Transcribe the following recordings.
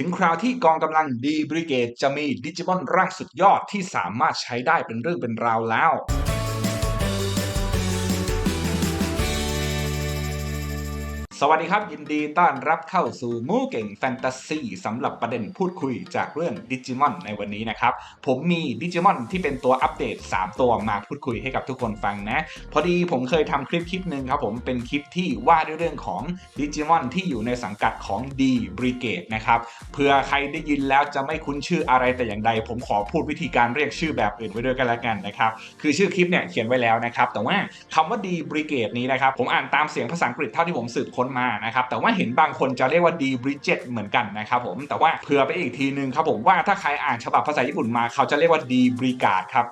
ถึงคราวที่กองกำลังดีบริเกตจะมีดิจิมอนร่างสุดยอดที่สามารถใช้ได้เป็นเรื่องเป็นราวแล้ว สวัสดีครับ ยินดีต้อนรับเข้าสู่มูเก่งแฟนตาซีสำหรับประเด็นพูดคุยจากเรื่องดิจิมอนในวันนี้นะครับ ผมมีดิจิมอนที่เป็นตัวอัปเดต 3 ตัวมาพูดคุยให้กับทุกคนฟังนะ พอดีผมเคยทำคลิปคลิปหนึ่งครับผมเป็นคลิปที่ว่าด้วยเรื่องของดิจิมอนที่อยู่ในสังกัดของ D Brigade นะครับเผื่อใครได้ยินแล้วจะไม่คุ้นชื่ออะไรแต่อย่างใด ผมขอพูดวิธีการเรียกชื่อแบบอื่นไว้ด้วยกันแล้วกันนะครับคือชื่อคลิปเนี่ยเขียนไว้แล้วนะครับแต่ว่าคำว่า D Brigade นี้นะครับผมอ่านตามเสียงภาษาอังกฤษเท่าที่ผมสืบค้นมานะครับแต่ว่าเห็นบางคนจะเรียกว่า D Bridget เหมือนกันนะครับผมแต่ว่าเผื่อไปอีกทีนึงครับผมว่าถ้าใครอ่านฉบับภาษาญี่ปุ่นมาเขาจะเรียกว่า D Brigade ครับ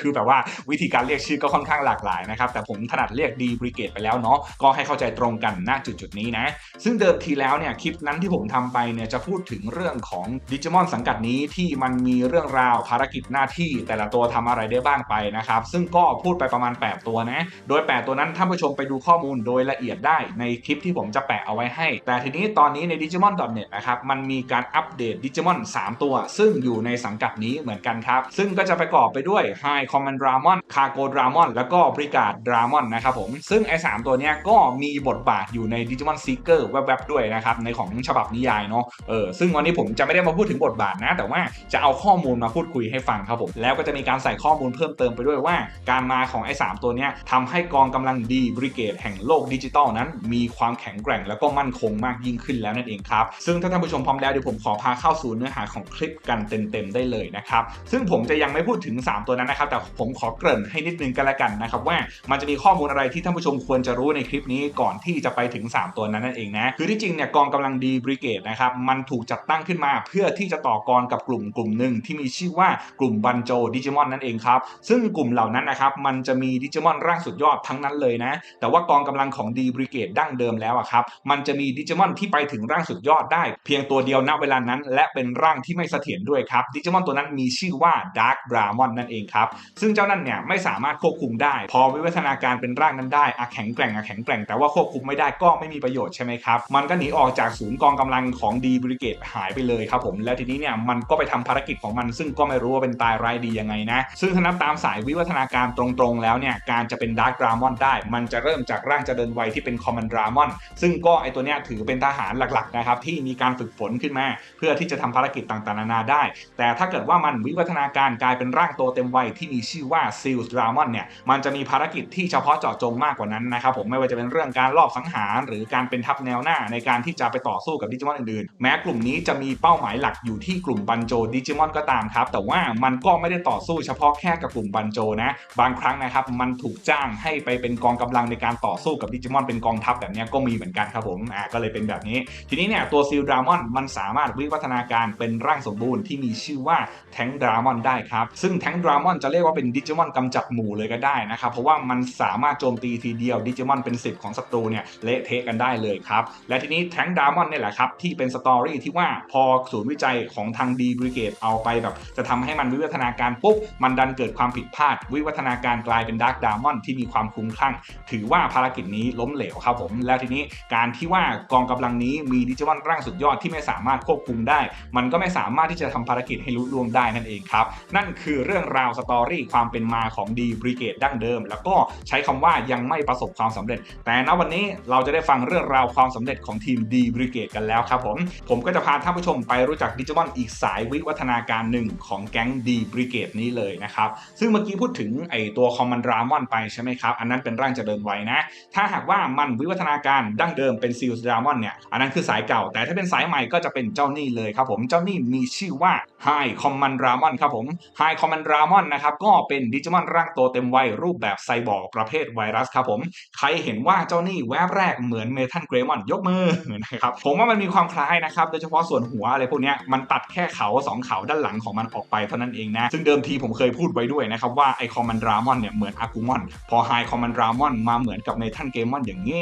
คือแบบว่าวิธีการเรียกชื่อก็ค่อนข้างหลากหลายนะครับแต่ผมถนัดเรียก D Brigade ไปแล้วเนาะก็ให้เข้าใจตรงกันณจุดจุดนี้นะซึ่งเดิมทีแล้วเนี่ยคลิปนั้นที่ผมทำไปเนี่ยจะพูดถึงเรื่องของดิจิมอนสังกัดนี้ที่มันมีเรื่องราวภารกิจหน้าที่ แต่ละตัวทำอะไรได้บ้างไปนะครับซึ่งก็พูดไปประมาณ 8 ตัวนะโดย 8 ตัวนั้นท่านผู้ชมไปดูข้อมูลโดยละเอียดได้ในคลิปที่ผมจะแปะเอาไว้ให้ แต่ทีนี้ตอนนี้ใน digimon.net นะครับมันมีการอัปเดตดิจิมอน3ตัว ซึ่งอยู่ในสังกัดนี้เหมือนกันครับ ซึ่งก็จะประกอบไปด้วย High Command Dramon Cargo Dramon แล้วก็ b r i g a d Dramon นะครับผม ซึ่งไอ้3ตัวเนี้ยก็มีบทบาทอยู่ใน Digimon Seeker แวบๆด้วยนะครับในของฉบับนิยายเนาะเออซึ่งวันนี้ผมจะไม่ได้มาพูดถึงบทบาทนะ แต่ว่าจะเอาข้อมูลมาพูดคุยให้ฟังครับผมแล้วก็จะมีการใส่ข้อมูลเพิ่มเติมไปด้วยว่า การมาของไอ้3ตัวเนี้ยทำให้กองกำลังดีบริเกตแห่งโลกดิจิตอลนั้น มีความแข็งแกร่งแล้วก็มั่นคงมากยิ่งขึ้นแล้วนั่นเองครับ ซึ่งถ้าท่านผู้ชมพร้อมแล้วเดี๋ยวผมขอพาเข้าสู่เนื้อหาของคลิปกันเต็มๆได้เลยนะครับ ซึ่งผมจะยังไม่พูดถึง 3 ตัวนั้นนะครับ แต่ผมขอเกริ่นให้นิดนึงกันละกันนะครับว่ามันจะมีข้อมูลอะไรที่ท่านผู้ชมควรจะรู้ในคลิปนี้ก่อนที่จะไปถึง 3 ตัวนั้นนั่นเองนะคือที่จริงเนี่ยกองกำลังดีบริเกตนะครับมันถูกจัดตั้งขึ้นมา เพื่อที่จะต่อกรกับกลุ่มกลุ่มหนึ่งที่มีชื่อว่ากลุ่มบันโจดิจิมอนนั่นเองครับซึ่งกลุ่มเหล่านั้นนะครับมันจะมีดิจิมอนร่างสุดยอดทั้งนั้นเลยนะแต่ว่ากองกำลังของดีบริเกตดั้งเดิมแล้วอะครับ มันจะมีดิจิมอนที่ไปถึงร่างสุดยอดได้ เพียงตัวเดียวณเวลานั้น และเป็นร่างที่ไม่เสถียรด้วยครับ ดิจิมอนตัวนั้นมีชื่อว่าดาร์ d บรามอนนั่นเองครับ ซึ่งเจ้านั่นเนี่ยไม่สามารถควบคุมได้ พอวิวัฒนาการเป็นร่างนั้นได้อะแข็งแกร่งอะแข็งแกร่งแต่ว่าควบคุมไม่ได้ก็ไม่มีประโยชน์ใช่ไหมครับ มันก็หนีออกจากศูนย์กองกำลังของดีบริเกตหายไปเลยครับผมแล้วทีนี้เนี่ยมันก็ไปทำภารกิจของมัน ซึ่งก็ไม่รู้ว่าเป็นตายร้ายดียังไงนะ ซึ่งถ้านับตามสายวิวัฒนาการตรงๆ แล้วเนี่ยการจะเป็นดาร์ d บรามอนได้ มันจะเริ่มจากร่างเจริญวัยที่เป็นคอมมานดรามอนซึ่งก็ไอตัวเนี้ยถือเป็นทหารหลักๆนะครับที่มีการฝึกฝนขึ้นมา เพื่อที่จะทำภารกิจต่างๆนานาได้ แต่ถ้าเกิดว่ามันวิวัฒนาการกลายเป็นร่างโตเต็มวัยที่มีชื่อว่าซิลส์ดรามอนเนี่ยมันจะมีภารกิจที่เฉพาะเจาะจงมากกว่านั้นนะครับผมไม่ว่าจะเป็นเรื่องการลอบสังหาร หรือการเป็นทัพแนวหน้าในการที่จะไปต่อสู้กับดิจิมอนอื่นๆ แม้กลุ่มนี้จะมีเป้าหมายหลักอยู่ที่กลุ่มบันโจดิจิมอนก็ตามครับแต่ว่ามันก็ไม่ได้ต่อสู้เฉพาะแค่กับกลุ่มบันโจนะบางครั้งนะครับมันถูกจ้างให้ไปเป็นกองกำลังในการต่อสู้กับดิจิมอนเป็นกองทัพแบบนี้ก็มีเหมือนกันครับผมอ่าก็เลยเป็นแบบนี้ ทีนี้เนี่ยตัวซิลดรามอนมันสามารถวิวัฒนาการเป็นร่างสมบูรณ์ที่มีชื่อว่าแทงดรามอนได้ครับซึ่งแทงดรามอนจะเรียกว่าเป็นดิจิมอนกำจัดหมู่เลยก็ได้นะครับเพราะว่ามันสามารถโจมตีทีเดียวดิจิมอนเป็นสิบของศัตรูเนี่ยเละเทะกันได้เลยครับและทีนี้แทงดรามอนเนี่ยแหละครับที่เป็นสตอรี่ที่ว่าพอศูนย์วิจัยของทางดีบริเกตเอาไปแบบ จะทำให้มันวิวัฒนาการปุ๊บมันดันเกิดความผิดพลาด วิวัฒนาการกลายเป็นดาร์กดรามอนที่มีความคุ้มคลั่ง ถือว่าภารกิจนี้ล้มเหลวครับผมแล้วทีนี้การที่ว่ากองกำลังนี้มีดิจิมอนร่างสุดยอดที่ไม่สามารถควบคุมได้ มันก็ไม่สามารถที่จะทำภารกิจให้ลุล่วงได้นั่นเองครับ นั่นคือเรื่องราวสตอรี่ความเป็นมาของดีบริเกตดั้งเดิม แล้วก็ใช้คำว่ายังไม่ประสบความสำเร็จ แต่ณวันนี้เราจะได้ฟังเรื่องราวความสำเร็จของทีมดีบริเกตกันแล้วครับผม ผมก็จะพาท่านผู้ชมไปรู้จักดิจิมอนอีกสายวิวัฒนาการหนึ่งของแก๊งดีบริเกตนี้เลยนะครับ ซึ่งเมื่อกี้พูดถึงไอตัวคอมมานดรามอนไปใช่ไหมครับ อันนั้นเป็นร่างเจริญไว้นะ ถ้าหากว่ามันวิวัฒนาการดั้งเดิมเป็นซิลส์ดรามอนเนี่ยอันนั้นคือสายเก่า แต่ถ้าเป็นสายใหม่ก็จะเป็นเจ้านี่เลยครับผมเจ้านี่มีชื่อว่า High Command Dramon ครับผม High Command Dramon นะครับก็เป็นดิจิมอนร่างโตเต็มวัยรูปแบบไซบอร์กประเภทไวรัสครับผมใครเห็นว่าเจ้านี่แวบแรกเหมือนเมทัลเกรมอนยกมือนะครับผมว่ามันมีความคล้ายนะครับโดยเฉพาะส่วนหัวอะไรพวกนี้มันตัดแค่เขาสองเขาด้านหลังของมันออกไปเท่านั้นเองนะซึ่งเดิมทีผมเคยพูดไว้ด้วยนะครับว่าไอคอมมานดรามอนเนี่ยเหมือนอากูมอนพอไฮคอมมานดรามอนมาเหมือนกับเมทัลเกมอนอย่างนี้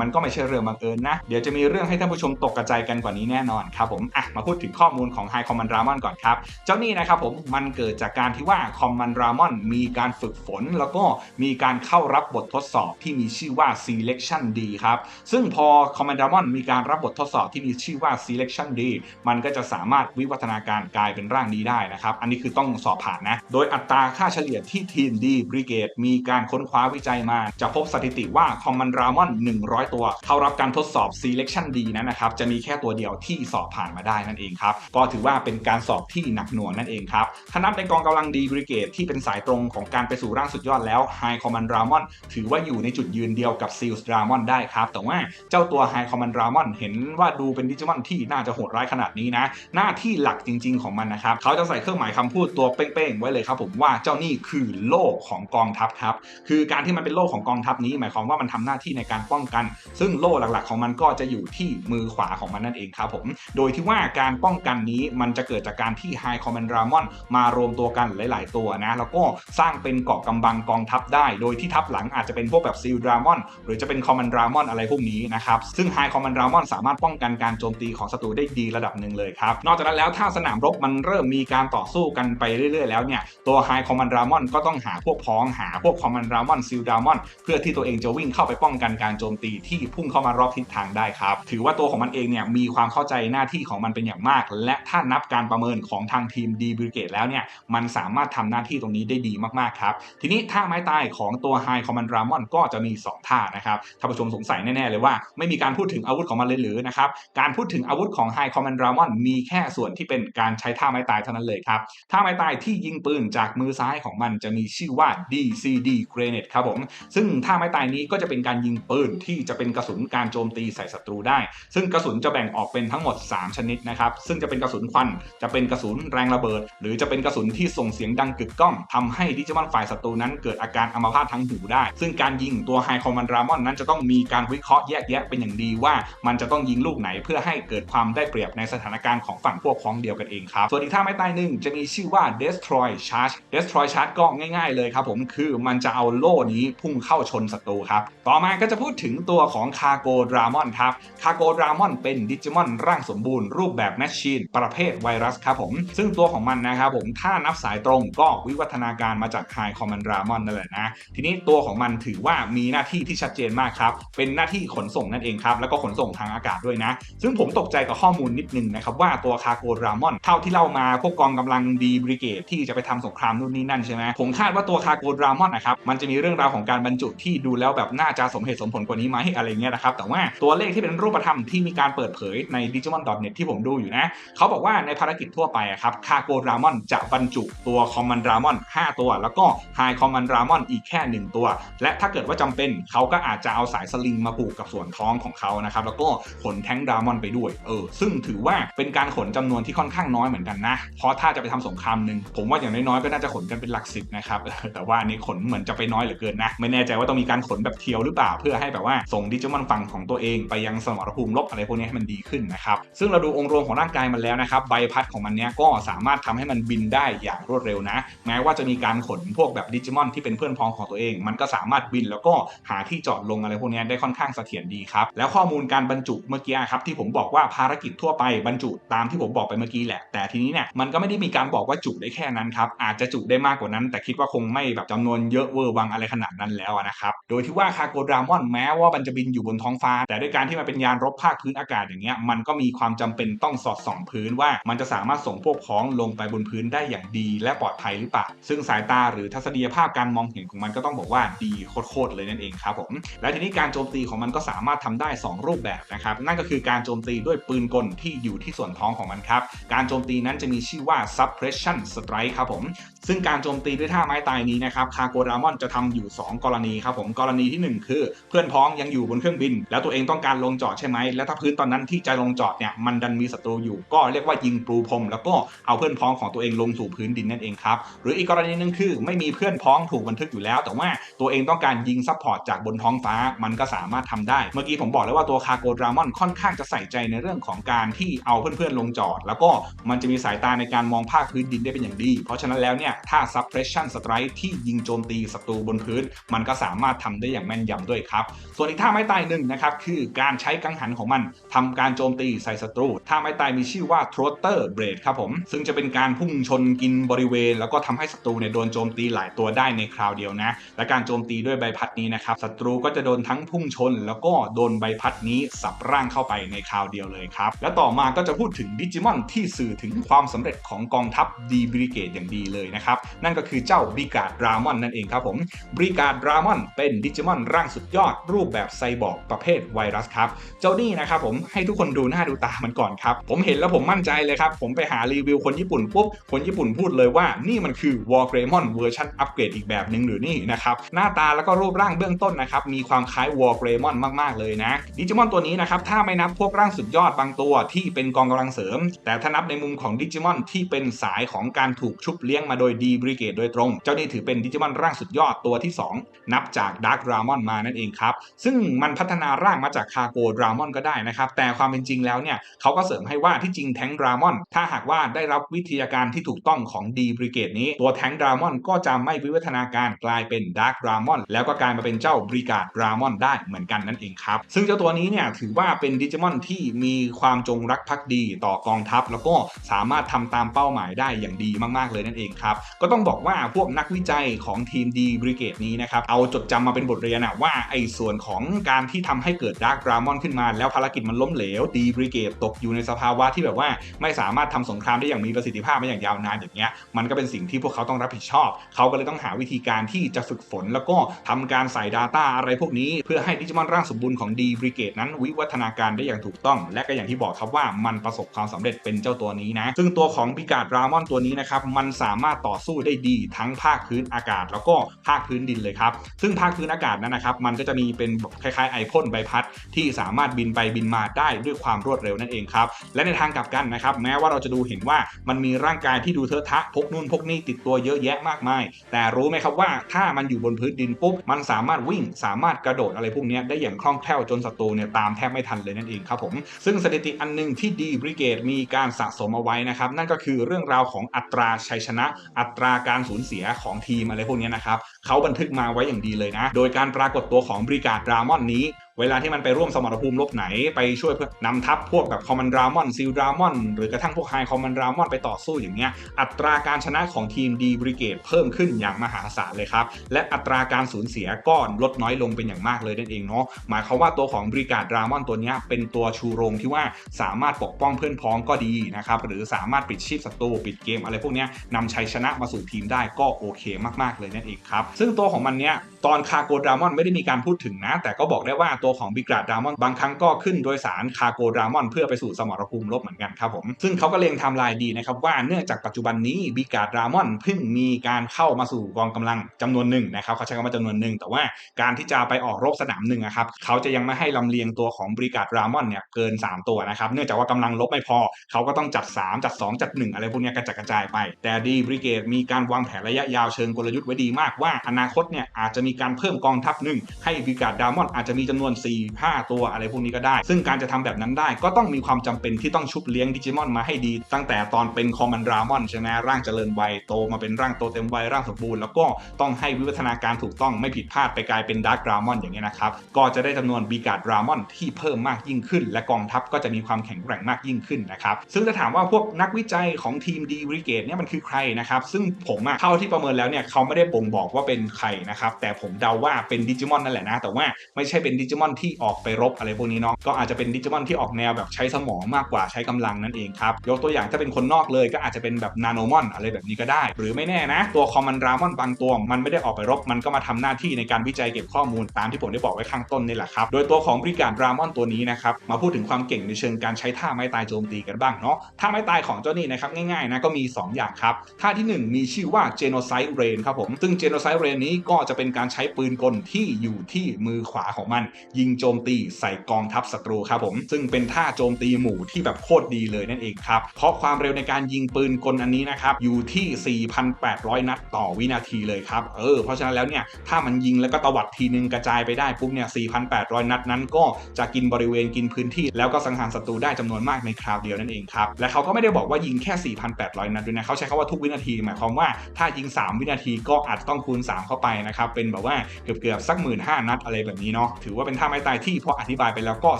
มันก็ไม่ใช่เรื่องบังเอิญนะ เดี๋ยวจะมีเรื่องให้ท่านผู้ชมตกกระจายกันกว่านี้แน่นอนครับผมอะมาพูดถึงข้อมูลของ High Command Ramon ก่อนครับ เจ้านี่นะครับผมมันเกิดจากการที่ว่า Command Ramon มีการฝึกฝน แล้วก็มีการเข้ารับบททดสอบที่มีชื่อว่า Selection D ครับ ซึ่งพอ Command Ramon มีการรับบททดสอบที่มีชื่อว่า Selection D มันก็จะสามารถวิวัฒนาการกลายเป็นร่างนี้ได้นะครับ อันนี้คือต้องสอบผ่านนะ โดยอัตราค่าเฉลี่ยที่ทีม D Brigade มีการค้นคว้าวิจัยมา จะพบสถิติว่า Command Ramon 100ตัวเข้ารับการทดสอบ Selection D นั้นนะครับจะมีแค่ตัวเดียวที่สอบผ่านมาได้นั่นเองครับก็ถือว่าเป็นการสอบที่หนักหน่วงนั่นเองครับถ้านับในกองกำลัง D Brigade ที่เป็นสายตรงของการไปสู่ร่างสุดยอดแล้ว High Command Ramon ถือว่าอยู่ในจุดยืนเดียวกับ Seals Ramon ได้ครับแต่ว่าเจ้าตัว High Command Ramon เห็นว่าดูเป็นดิจิมอนที่น่าจะโหดร้ายขนาดนี้นะ หน้าที่หลักจริง ๆของมันนะครับเขาจะใส่เครื่องหมายคำพูดตัวเป้งๆไว้เลยครับผมว่าเจ้านี่คือโล่ของกองทัพครับคือการที่มันเป็นโล่ของกองทัพนี้ หมายความว่ามันทำหน้าที่ในการป้องกันซึ่งโล่หลักๆของมันก็จะอยู่ที่มือขวาของมันนั่นเองครับผม โดยที่ว่าการป้องกันนี้มันจะเกิดจากการที่ High Command Ramon มารวมตัวกันหลาย ๆ ตัวนะ แล้วก็สร้างเป็นเกาะกำบังกองทัพได้ โดยที่ทัพหลังอาจจะเป็นพวกแบบ Seal Dramon หรือจะเป็น Command Ramon อะไรพวกนี้นะครับ ซึ่ง High Command Ramon สามารถป้องกันการโจมตีของศัตรูได้ดีระดับหนึ่งเลยครับ นอกจากนั้นแล้วถ้าสนามรบมันเริ่มมีการต่อสู้กันไปเรื่อย ๆ แล้วเนี่ยตัว High Command Ramon ก็ต้องหาพวกพ้องหาพวก Command Ramon Seal Dramon เพื่อที่ตัวเองจะวิ่งเข้าไปป้องกันการโจมตีทที่พุ่งเข้ามารอบทิศทางได้ครับ ถือว่าตัวของมันเองเนี่ยมีความเข้าใจหน้าที่ของมันเป็นอย่างมาก และถ้านับการประเมินของทางทีม D Brigade แล้วเนี่ยมันสามารถทำหน้าที่ตรงนี้ได้ดีมากๆครับ ทีนี้ท่าไม้ตายของตัว High Command Ramon ก็จะมี 2 ท่านะครับท่านผู้ชมสงสัยแน่ๆเลยว่าไม่มีการพูดถึงอาวุธของมันเลยหรือนะครับการพูดถึงอาวุธของ High Command Ramon มีแค่ส่วนที่เป็นการใช้ท่าไม้ตายเท่านั้นเลยครับท่าไม้ตายที่ยิงปืนจากมือซ้ายของมันจะมีชื่อว่า DCD Grenade ครับผมซึ่งท่าไม้ตายนี้ก็จะเป็นการยิงปืนที่จะเป็นกระสุนการโจมตีใส่ศัตรูได้ ซึ่งกระสุนจะแบ่งออกเป็นทั้งหมด 3 ชนิดนะครับ ซึ่งจะเป็นกระสุนควัน จะเป็นกระสุนแรงระเบิด หรือจะเป็นกระสุนที่ส่งเสียงดังกึกก้องทำให้ดิจิมอนฝ่ายศัตรูนั้นเกิดอาการอัมพาตทั้งหูได้ ซึ่งการยิงตัวไฮคอมมานดรามอนนั้นจะต้องมีการวิเคราะห์แยกแยะเป็นอย่างดีว่า มันจะต้องยิงลูกไหนเพื่อให้เกิดความได้เปรียบในสถานการณ์ของฝั่งพวกพ้องเดียวกันเองครับส่วนอีกท่าไม้ตายหนึ่งจะมีชื่อว่า destroy charge destroy charge ก็ง่าย ๆ เลยครับผมคือมันจะเอาโล่นี้พุ่งเข้าชนศัตรูครับต่อมาก็จะพูดถึงตัวของคาโกดรามอนครับคาโกดรามอนเป็นดิจิมอนร่างสมบูรณ์รูปแบบแมชชีนประเภทไวรัสครับผม ซึ่งตัวของมันนะครับผมถ้านับสายตรงก็วิวัฒนาการมาจากไฮคอมมานดรามอนนั่นแหละนะ ทีนี้ตัวของมันถือว่ามีหน้าที่ที่ชัดเจนมากครับ เป็นหน้าที่ขนส่งนั่นเองครับ แล้วก็ขนส่งทางอากาศด้วยนะ ซึ่งผมตกใจกับข้อมูลนิดนึงนะครับว่าตัวคาโกดรามอนเท่าที่เล่ามาพวกกองกำลังดีบริเกตที่จะไปทำสงครามนู่นนี่นั่นใช่ไหมผมคาดว่าตัวคาโกดรามอนนะครับมันจะมีเรื่องราวของการบรรจุที่ดูแล้วแบบน่าจะสมเหตุสมผลกว่านี้ไหมอะไรเงี้ยนะครับแต่ว่าตัวเลขที่เป็นรูปธรรมที่มีการเปิดเผยใน digimon.net ที่ผมดูอยู่นะเขาบอกว่าในภารกิจทั่วไปอะครับคาโกดรามอนจะบรรจุตัวคอมมานดรามอน5ตัว แล้วก็ไฮคอมมานดรามอนอีกแค่ 1 ตัว และถ้าเกิดว่าจำเป็นเขาก็อาจจะเอาสายสลิงมาผูกกับส่วนท้องของเขานะครับแล้วก็ขนแท้งดรามอนไปด้วยเออซึ่งถือว่าเป็นการขนจำนวนที่ค่อนข้างน้อยเหมือนกันนะ เพราะถ้าจะไปทำสงครามหนึ่งผมว่าอย่างน้อยๆก็น่าจะขนกันเป็นหลักสิบนะครับแต่ว่าอันนี้ขนเหมือนจะไปน้อยเหลือเกินนะไม่แน่ใจว่าต้องมีการขนแบบเทียวหรือเปล่าเพื่อให้แบบว่าสงดิจิมอนฝั่งของตัวเองไปยังสมรภูมิลบอะไรพวกนี้ให้มันดีขึ้นนะครับ ซึ่งเราดูองค์รวมของร่างกายมันแล้วนะครับ ใบพัดของมันเนี้ยก็สามารถทำให้มันบินได้อย่างรวดเร็วนะ แม้ว่าจะมีการขนพวกแบบดิจิมอนที่เป็นเพื่อนพ้องของตัวเอง มันก็สามารถบินแล้วก็หาที่จอดลงอะไรพวกนี้ได้ค่อนข้างเสถียรดีครับ แล้วข้อมูลการบรรจุเมื่อกี้ครับที่ผมบอกว่าภารกิจทั่วไปบรรจุตามที่ผมบอกไปเมื่อกี้แหละ แต่ทีนี้เนี่ยมันก็ไม่ได้มีการบอกว่าจุได้แค่นั้นครับ อาจจะจุได้มากกว่านั้น แต่คิดว่าคงไม่แบบจำนวนเยอะเวอร์วังอะไรขนาดนั้นแล้วนะครับ โดยที่ว่าคาโกดรามอนแม้ว่ามันจะบินอยู่บนท้องฟ้า แต่ด้วยการที่มันเป็นยานรบภาคพื้นอากาศอย่างเงี้ยมันก็มีความจำเป็นต้องสอดส่องพื้นว่ามันจะสามารถส่งพวกพ้องลงไปบนพื้นได้อย่างดี และปลอดภัยหรือเปล่าซึ่งสายตาหรือทัศนียภาพการมองเห็นของมันก็ต้องบอกว่าดีโคตรๆเลยนั่นเองครับผมและทีนี้การโจมตีของมันก็สามารถทำได้ 2 รูปแบบนะครับนั่นก็คือการโจมตีด้วยปืนกลที่อยู่ที่ส่วนท้องของมันครับการโจมตีนั้นจะมีชื่อว่า suppression strike ครับผม ซึ่งการโจมตีด้วยท่าไม้ตายนี้นะครับคาโกรามอนจะทำอยู่ 2 กรณีครับผมกรณีที่ 1 คือ เพื่อนพ้องยังอยู่บนเครื่องบิน แล้วตัวเองต้องการลงจอดใช่ไหมแล้วถ้าพื้นตอนนั้นที่จะลงจอดเนี่ยมันดันมีศัตรูอยู่ ก็เรียกว่ายิงปลูพรมแล้วก็เอาเพื่อนพ้องของตัวเองลงสู่พื้นดินนั่นเองครับหรืออีกกรณีหนึงคือ ไม่มีเพื่อนพ้องถูกบันทึกอยู่แล้ว แต่ว่าตัวเองต้องการยิงซัพพอร์ตจากบนท้องฟ้ามันก็สามารถทำได้ เมื่อกี้ผมบอกแล้วว่าตัวคาโกรามอนค่อนข้างจะใส่ใจในเรื่องของการที่เอาเพื่อนๆลงจอด แล้วก็มันจะมีสายตาในการมองภาคพื้นดินได้เป็นอย่างดี เพราะฉะนั้นแล้วเนี่ยท่า suppression strike ที่ยิงโจมตีศัตรูบนพื้น มันก็สามารถทำได้อย่างแม่นยำด้วยครับ ส่วนอีกท่าไม้ตายหนึ่งนะครับคือการใช้กังหันของมันทำการโจมตีใส่ศัตรูท่าไม้ตายมีชื่อว่า throtter blade ครับผมซึ่งจะเป็นการพุ่งชนกินบริเวณ แล้วก็ทำให้ศัตรูเนี่ยโดนโจมตีหลายตัวได้ในคราวเดียวนะ และการโจมตีด้วยใบพัดนี้นะครับศัตรูก็จะโดนทั้งพุ่งชน แล้วก็โดนใบพัดนี้สับร่างเข้าไปในคราวเดียวเลยครับ และต่อมาก็จะพูดถึงดิจิมอนที่สื่อถึงความสำเร็จของกองทัพดีบริเกตอย่างดีเลยนะครับ นั่นก็คือเจ้าบริการดรามอนนั่นเองครับผมบริการดรามอนเป็นดิจิมอนร่างสุดยอดรูปแบบไซบอร์กประเภทไวรัสครับ เจ้านี่นะครับผมให้ทุกคนดูหน้าดูตามันก่อนครับ ผมเห็นแล้วผมมั่นใจเลยครับ ผมไปหารีวิวคนญี่ปุ่นปุ๊บ คนญี่ปุ่นพูดเลยว่านี่มันคือ War Greymon เวอร์ชันอัปเกรดอีกแบบหนึ่งหรือนี่นะครับ หน้าตาแล้วก็รูปร่างเบื้องต้นนะครับมีความคล้าย War Greymon มากๆเลยนะดิจิมอนตัวนี้นะครับถ้าไม่นับพวกร่างสุดยอดบางตัวที่เป็นกองกำลังเสริม แต่ถ้านับในมุมของดิจิมอนที่เป็นสายของการถูกชุบเลี้ยงมาโดยดีบริเกตโดยตรง เจ้านี่ถือเป็นดิจิมอนร่างสุดยอดตัวที่ 2 นับจากดาร์กดรามอนมานั่นเองครับ ซึ่งมันพัฒนาร่างมาจากคาโกดรามอนก็ได้นะครับ แต่ความเป็นจริงแล้วเนี่ยเขาก็เสริมให้ว่าที่จริงแทงดรามอน ถ้าหากว่าได้รับวิทยาการที่ถูกต้องของดีบริเกตนี้ ตัวแทงดรามอนก็จะไม่วิวัฒนาการกลายเป็นดาร์กดรามอนแล้วก็กลายมาเป็นเจ้าบริการดรามอนได้เหมือนกันนั่นเองครับ ซึ่งเจ้าตัวนี้เนี่ยถือว่าเป็นดิจิมอนที่มีความจงรักภักดีต่อกองทัพ แล้วก็สามารถทำตามเป้าหมายได้อย่างดีมากๆเลยนั่นเองครับก็ต้องบอกว่าพวกนักวิจัยของทีมดีบริเกตนี้นะครับ เอาจดจำมาเป็นบทเรียนอะว่าไอ้ส่วนของการที่ทำให้เกิดดาร์กรามอนขึ้นมา แล้วภารกิจมันล้มเหลวดีบริเกตตกอยู่ในสภาวะที่แบบว่าไม่สามารถทำสงครามได้อย่างมีประสิทธิภาพมาอย่างยาวนานอย่างเงี้ยมันก็เป็นสิ่งที่พวกเขาต้องรับผิดชอบ เขาก็เลยต้องหาวิธีการที่จะฝึกฝน แล้วก็ทำการใส่ Data อะไรพวกนี้ เพื่อให้ดิจิมอนร่างสมบูรณ์ของดีบริเกตนั้นวิวัฒนาการได้อย่างถูกต้อง และก็อย่างที่บอกครับว่ามันประสบความสำเร็จเป็นเจ้าตัวนี้นะซึ่งตัวของบิกาดรามอนตัวนี้นะครับมันสามารถต่อสู้ได้ดีทั้งภาคพื้นอากาศ แล้วก็ภาคพื้นดินเลยครับซึ่งภาคพื้นอากาศนั้นนะครับมันก็จะมีเป็นคล้ายๆไอพ่นใบพัดที่สามารถบินไปบินมาได้ด้วยความรวดเร็วนั่นเองครับและในทางกลับกันนะครับแม้ว่าเราจะดูเห็นว่ามันมีร่างกายที่ดูเทอะทะพกนู่นพกนี่ติดตัวเยอะแยะมากมาย แต่รู้ไหมครับว่าถ้ามันอยู่บนพื้นดินปุ๊บมันสามารถวิ่งสามารถกระโดดอะไรพวกนี้ได้อย่างคล่องแคล่วจนศัตรูเนี่ยตามแทบไม่ทันเลยนั่นเองครับผมซึ่งสถิติอันหนึงที่ดีบริเกตมีการสะสมเอาไว้นะครับนั่นก็คือเรื่องราวของอัตราชัยชนะอัตราการสูญเสียของทีมอะไรพวกนี้นะครับเขาบันทึกมาไว้อย่างดีเลยนะ โดยการปรากฏตัวของบริการดรามอนนี้ เวลาที่มันไปร่วมสมรภูมิรบไหนไปช่วยเพื่อนำทัพพวกแบบคอมมานดรามอนซิลดรามอนหรือกระทั่งพวกไฮคอมมานดรามอนไปต่อสู้อย่างเงี้ยอัตราการชนะของทีมดีบริเกตเพิ่มขึ้นอย่างมหาศาลเลยครับ และอัตราการสูญเสียก็ลดน้อยลงเป็นอย่างมากเลยนั่นเองเนาะหมายความว่าตัวของบริการดรามอนตัวเนี้ยเป็นตัวชูโรงที่ว่าสามารถปกป้องเพื่อนพ้องก็ดีนะครับหรือสามารถปิดชีพศัตรูปิดเกมอะไรพวกเนี้ยนำชัยชนะมาสู่ทีมได้ก็โอเคมากๆเลยนั่นเองครับซึ่งตัวของมันเนี้ยตอนคาโกดรามอนไม่ได้มีการพูดถึงนะ แต่ก็บอกได้ว่าตัวของบิกราดดามอนบางครั้งก็ขึ้นโดยสารคาโกดรามอนเพื่อไปสู่สมรภูมิรบเหมือนกันครับผมซึ่งเขาก็เล็งทม์ไลน์ดีนะครับว่าเนื่องจากปัจจุบันนี้บิกราดดามอนเพิ่งมีการเข้ามาสู่กองกำลังจำนวนหนึ่งนะครับเขาใช้คำว่าจำนวนหนึ่งแต่ว่าการที่จะไปออกรบสนามหนึ่งนะครับเขาจะยังไม่ให้ลำเลียงตัวของบิการดามอนเนี่ยเกิน 3 ตัวนะครับเนื่องจากว่ากำลังลบไม่พอ เขาก็ต้องจัด 3 จัด 2 จัด 1 อะไรพวกนี้กระจัดกระจายไป แต่ดีบริเกตมีการวางแผนระยะยาวเชิงกลยุทธ์ไว้ดีมากว่าอนาคตเนี่ยอาจจะมีการเพิ่มกองทัพหนึ่งให้บิการดามอนอาจจะมีจำนวน4 5 ตัวอะไรพวกนี้ก็ได้ ซึ่งการจะทำแบบนั้นได้ก็ต้องมีความจำเป็นที่ต้องชุบเลี้ยงดิจิมอนมาให้ดี ตั้งแต่ตอนเป็นคอมมานดรามอนใช่ไหมร่างเจริญวัยโตมาเป็นร่างโตเต็มวัยร่างสมบูรณ์แล้วก็ต้องให้วิวัฒนาการถูกต้องไม่ผิดพลาดไปกลายเป็นดาร์กดรามอนอย่างเงี้นะครับก็จะได้จำนวนบีการดรามอนที่เพิ่มมากยิ่งขึ้น และกองทัพก็จะมีความแข็งแกร่งมากยิ่งขึ้นนะครับซึ่งจะถามว่าพวกนักวิจัยของทีมดีบริเกตเนี่ยมันคือใครนะครับซึ่งผมอะเท่าที่ประเมินแล้วเนี่ยเขาไม่ได้บ่งบอกว่าเป็นใครนะครับแต่ผมเดาว่าเป็นดิจิมอนนั่นแหละนะแต่ว่าไม่ใช่เป็นดิจิมอนที่ออกไปรบอะไรพวกนี้เนาะก็อาจจะเป็นดิจิมอนที่ออกแนวแบบใช้สมองมากกว่าใช้กำลังนั่นเองครับยกตัวอย่างถ้าเป็นคนนอกเลยก็อาจจะเป็นแบบนาโนมอนอะไรแบบนี้ก็ได้ หรือไม่แน่นะ ตัวคอมมานดรามอนบางตัว มันไม่ได้ออกไปรบ มันก็มาทำหน้าที่ในการวิจัยเก็บข้อมูลตามที่ผมได้บอกไว้ข้างต้นนี่แหละครับโดยตัวของบริการรามอนตัวนี้นะครับมาพูดถึงความเก่งในเชิงการใช้ท่าไม้ตายโจมตีกันบ้างเนาะท่าไม้ตายของเจ้านี่นะครับง่ายๆนะก็มี 2 อย่างครับท่าที่ 1 มีชื่อว่า Genocide Rain ครับผมซึ่ง Genocide Rain นี้ก็จะเป็นการใช้ปืนกลที่อยู่ที่มือขวาของมันยิงโจมตีใส่กองทัพศัตรูครับผมซึ่งเป็นท่าโจมตีหมู่ที่แบบโคตรดีเลยนั่นเองครับเพราะความเร็วในการยิงปืนกลอันนี้นะครับอยู่ที่ 4,800 นัดต่อวินาทีเลยครับเออเพราะฉะนั้นแล้วเนี่ยถ้ามันยิงแล้วก็ตวัดทีนึงกระจายไปได้ปุ๊บเนี่ย 4,800 นัดนั้นก็จะกินบริเวณกินพื้นที่ แล้วก็สังหารศัตรูได้จำนวนมากในคราวเดียวนั่นเองครับและเขาก็ไม่ได้บอกว่ายิงแค่ 4,800 นัดด้วยนะเขาใช้คำว่าทุกวินาทีหมายความว่าถ้ายิง 3 วินาทีก็อาจต้องคูณ 3 เข้าไปนะครับเป็นแบบว่าเกือบเกือบๆสักหมื่นห้านัดอะไรแบบนี้เนาะถือว่าเป็นท่าไม้ตายที่พออธิบายไปแล้วก็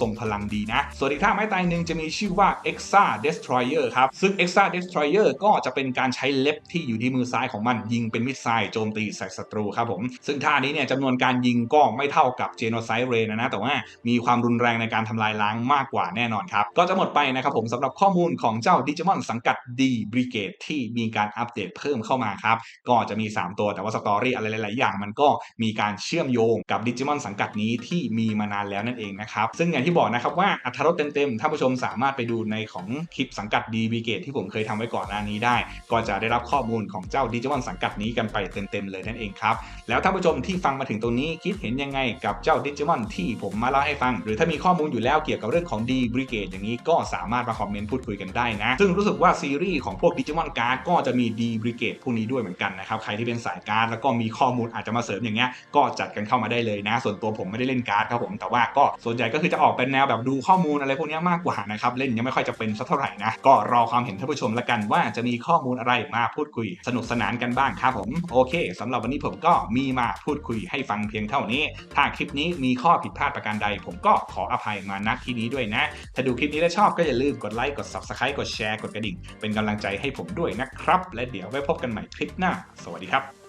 ทรงพลังดีนะ ส่วนอีกท่าไม้ตายหนึ่งจะมีชื่อว่า Exa Destroyer ครับ ซึ่ง Exa Destroyer ก็จะเป็นการใช้เล็บที่อยู่ที่มือซ้ายของมันยิงเป็นมิสไซล์โจมตีใส่ศัตรูครับผม ซึ่งท่านี้เนี่ยจำนวนการยิงก็ไม่เท่ากับ Genocide Ray นะนะ แต่ว่ามีความรุนแรงในการทำลายล้างมากกว่าแน่นอนครับ ก็จะหมดไปนะครับผมสำหรับข้อมูลของเจ้า Digimon สังกัด D Brigade ที่มีการอัปเดตเพิ่มเข้ามาครับ ก็จะมี 3 ตัวแต่ว่าสตอรี่อะไรหลายๆอย่าง มันก็มีการเชื่อมโยงกับดิจิมอนสังกัดนี้ที่มีมานานแล้วนั่นเองนะครับ ซึ่งอย่างที่บอกนะครับว่าอัธรสเต็มๆท่านผู้ชมสามารถไปดูในของคลิปสังกัด D Brigade ที่ผมเคยทำไว้ก่อนหน้านี้ได้ ก็จะได้รับข้อมูลของเจ้าดิจิมอนสังกัดนี้กันไปเต็มๆเลยนั่นเองครับ แล้วท่านผู้ชมที่ฟังมาถึงตรงนี้คิดเห็นยังไงกับเจ้าดิจิมอนที่ผมมาเล่าให้ฟัง หรือถ้ามีข้อมูลอยู่แล้วเกี่ยวกับเรื่องของ D Brigade อย่างนี้ก็สามารถมาคอมเมนต์พูดคุยกันได้นะ ซึ่งรู้สึกว่าซีรีส์ของพวกดิจิมอนการ์ดก็จะมี D Brigade พวกนี้ด้วยเหมือนกันนะครับใครที่เป็นสายการ์ดแล้วก็มีข้อมูลอาจจะมาเสริมอย่างเงี้ยก็จัดกันเข้ามาได้เลยนะ ส่วนตัวผมไม่ได้เล่นการ์ดครับผมแต่ว่าก็ส่วนใหญ่ก็คือจะออกเป็นแนวแบบดูข้อมูลอะไรพวกนี้มากกว่านะครับเล่นยังไม่ค่อยจะเป็นสักเท่าไหร่นะก็รอความเห็นท่านผู้ชมละกันว่าจะมีข้อมูลอะไรมาพูดคุย สนุกสนานกันบ้างครับผมโอเคสำหรับวันนี้ผมก็มีมาพูดคุยให้ฟังเพียงเท่านี้ ถ้าคลิปนี้มีข้อผิดพลาดประการใด ผมก็ขออภัยมาณที่นี้ด้วยนะ ถ้าดูคลิปนี้แล้วชอบก็อย่าลืมกดไลค์กด subscribe กดแชร์กดกระดิ่ง เป็นกำลังใจให้ผมด้วยนะครับ และเดี๋ยวไว้พบกันใหม่คลิปหน้า สวัสดีครับ